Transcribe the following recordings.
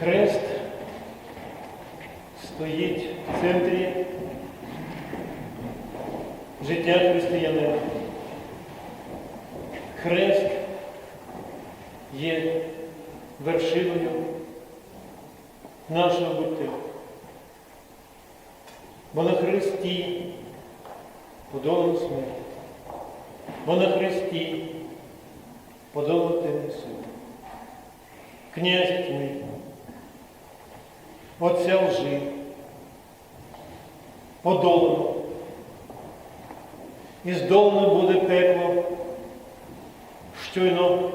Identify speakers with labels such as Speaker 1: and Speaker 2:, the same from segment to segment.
Speaker 1: Хрест стоїть в центрі життя християнина. Хрест є вершиною нашого буття. Бо на Христі подолано смерть. Бо на Христі подолано темний суд. Князь тьми, отця лжи, подолано. І здолано буде пекло, щойно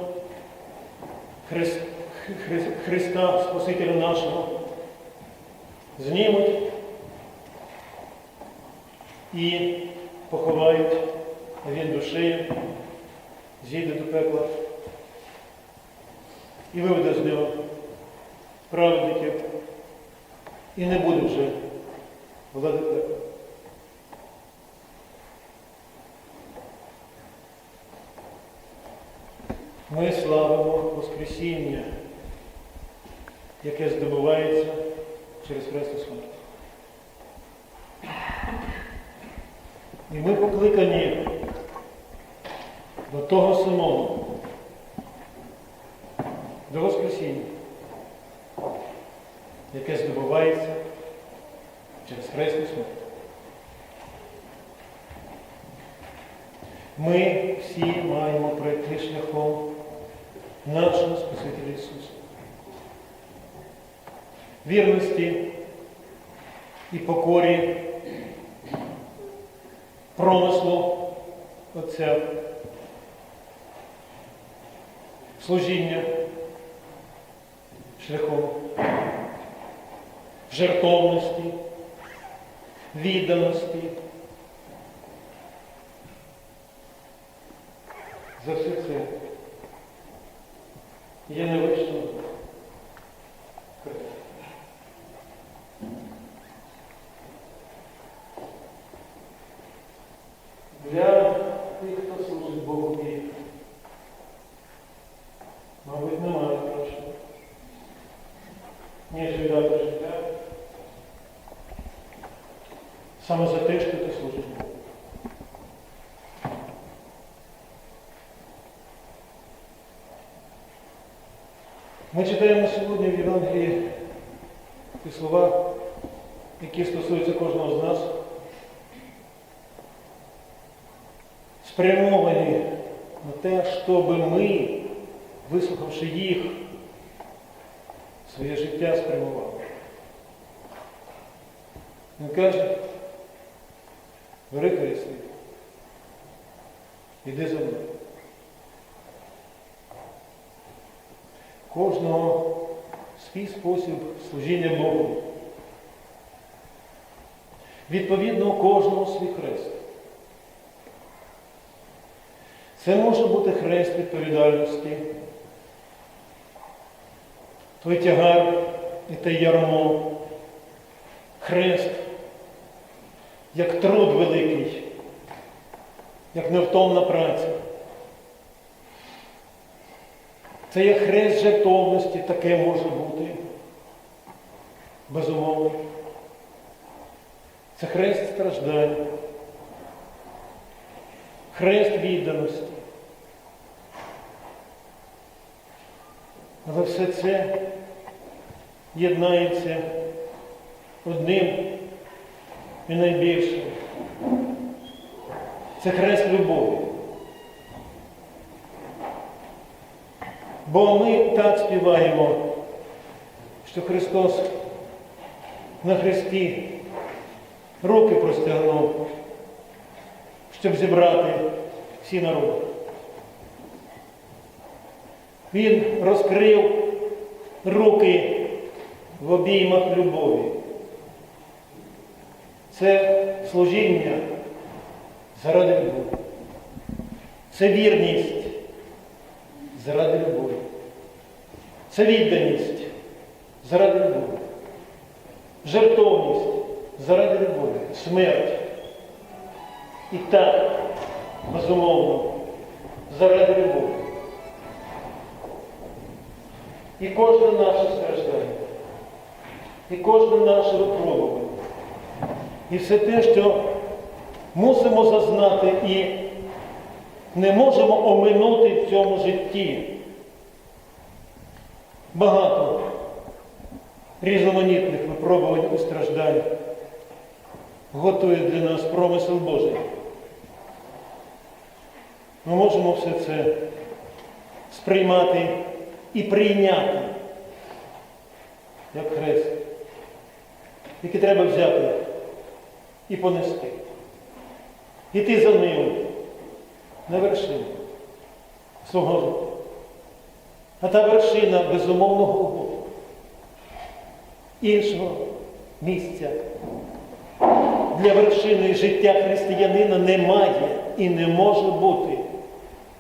Speaker 1: Христ, Хри- Христа, Спасителя нашого, знімуть і поховають, він душею, зійде до пекла і виведе з нього праведників, і не буде вже пекла. Ми славимо Воскресіння, яке здобувається через Христу смерть. І ми покликані до того самого, до Воскресіння, яке здобувається через Христу смерть. Ми всі маємо пройти шляхом нашого Спасителя Ісуса. Вірності і покорі промислу Отця, служіння шляхом жертовності, відданості. За все це є найвищим хрест. Для тих, хто служить Богові, мабуть, немає кращого, ніж віддати життя саме за те, що ти служиш Богу. Ми читаємо сьогодні в Євангелії ті слова, які стосуються кожного з нас, спрямовані на те, щоб ми, вислухавши їх, своє життя спрямували. Він каже, бери кресли, іди за мною. Кожного свій спосіб служіння Богу. Відповідно, кожного свій хрест. Це може бути хрест відповідальності, той тягар і те ярмо, хрест, як труд великий, як невтомна праця. Це є хрест жертовності, таке може бути. Безумовно. Це хрест страждань, хрест відданості. Але все це єднається одним і найбільшим. Це хрест любові. Бо ми так співаємо, що Христос на Христі руки простягнув, щоб зібрати всі народи. Він розкрив руки в обіймах любові. Це служіння заради любові. Це вірність заради любові. Це відданість заради любові. Жертовність заради любові. Смерть. І так, безумовно, заради любові. І кожне наше страждання і кожне наше випробування. І все те, що мусимо зазнати і не можемо оминути в цьому житті. Багато різноманітних випробувань і страждань готує для нас промисел Божий. Ми можемо все це сприймати і прийняти як хрест, який треба взяти і понести. Іти за ним на вершину свого життя. А та вершина безумовного угоду, Іншого місця для вершини життя християнина немає і не може бути.